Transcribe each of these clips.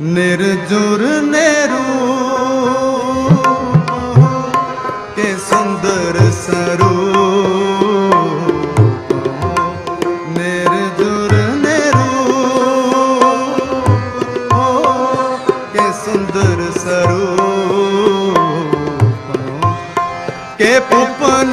ਨਿਰਜੁਰ ਨੇਰੂ ਤੇ ਸੁੰਦਰ ਸਰੂਪ। ਨਿਰਜੁਰ ਨੇਰੂ ਕੇ ਸੁੰਦਰ ਸਰੂ ਕੇ ਪੁਪਨ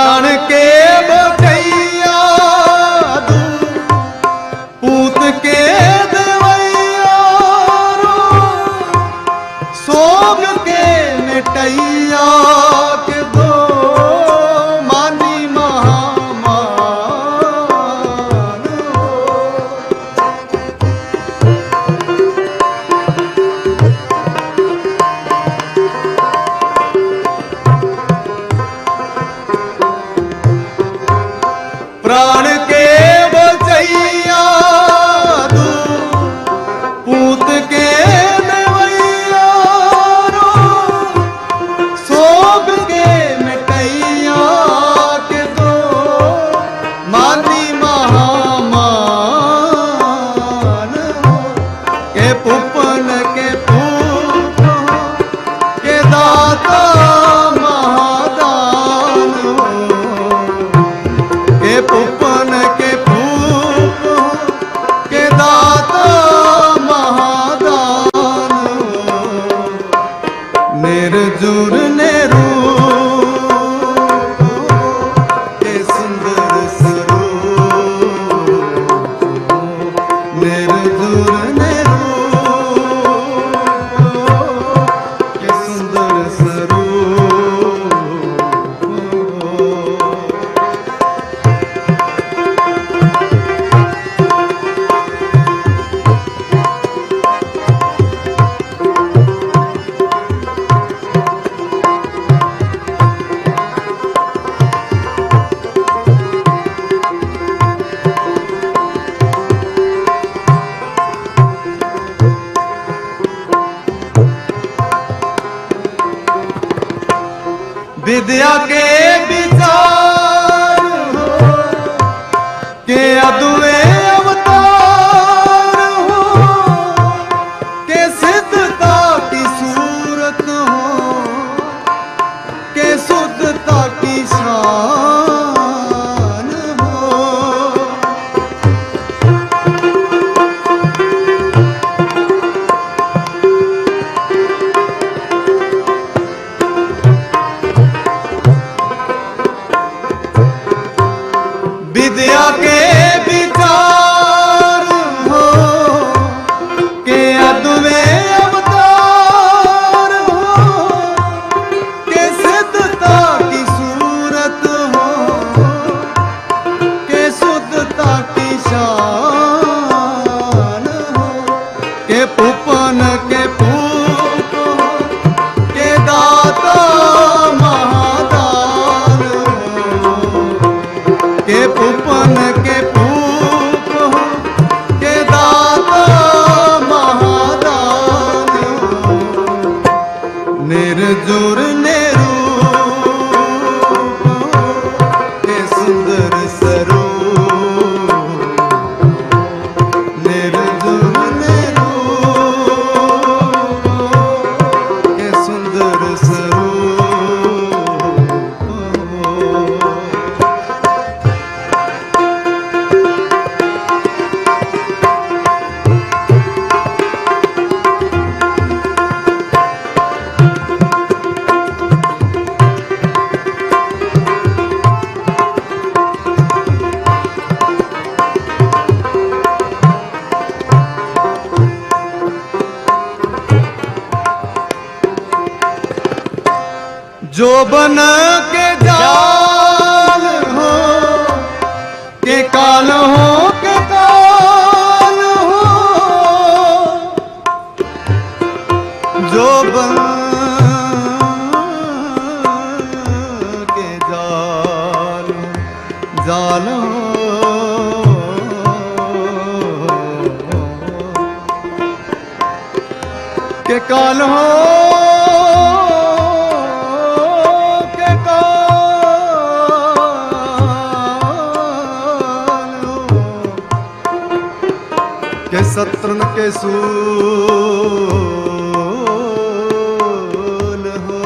ਨਾਨਕੇ দেয়াকে ਜੋਬਨ ਕੇ ਜਾਲ ਹੋ ਕੇ ਕਾਲ ਹੋ ਕੇ ਕਾਲ ਹੋ। ਜੋਬਨ ਕੇ ਜਾਲ ਜਾਲ ਹੋ। ਕੇ ਕਾਲ ਹੋ ਸਤਰਨ ਕੇ ਸੂਲ ਹੋ।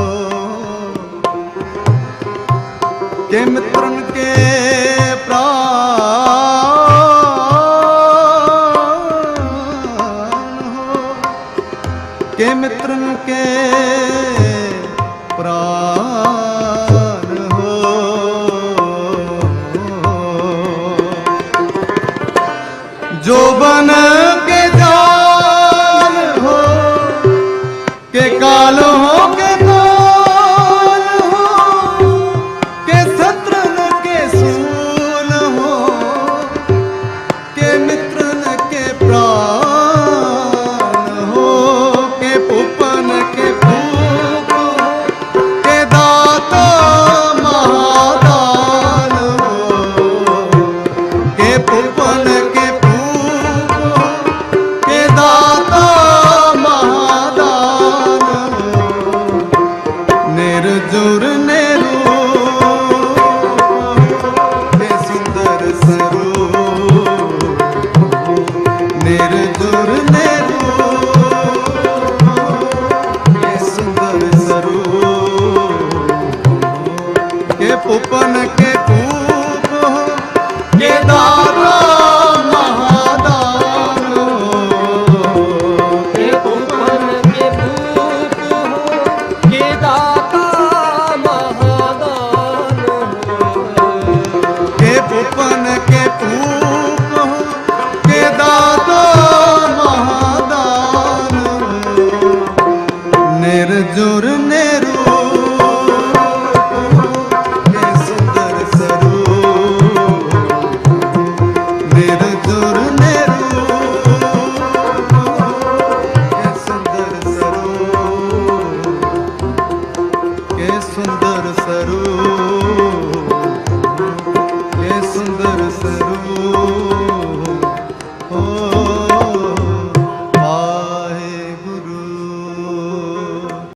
ਕੇ ਮਿੱਤਰਨ ਕੇ ਪ੍ਰਾਨ ਹੋ। ਕੇ ਮਿੱਤਰਨ ਕੇ ਪ੍ਰਾਨ ਹੋ। ਜੋ ਬਨ কালো do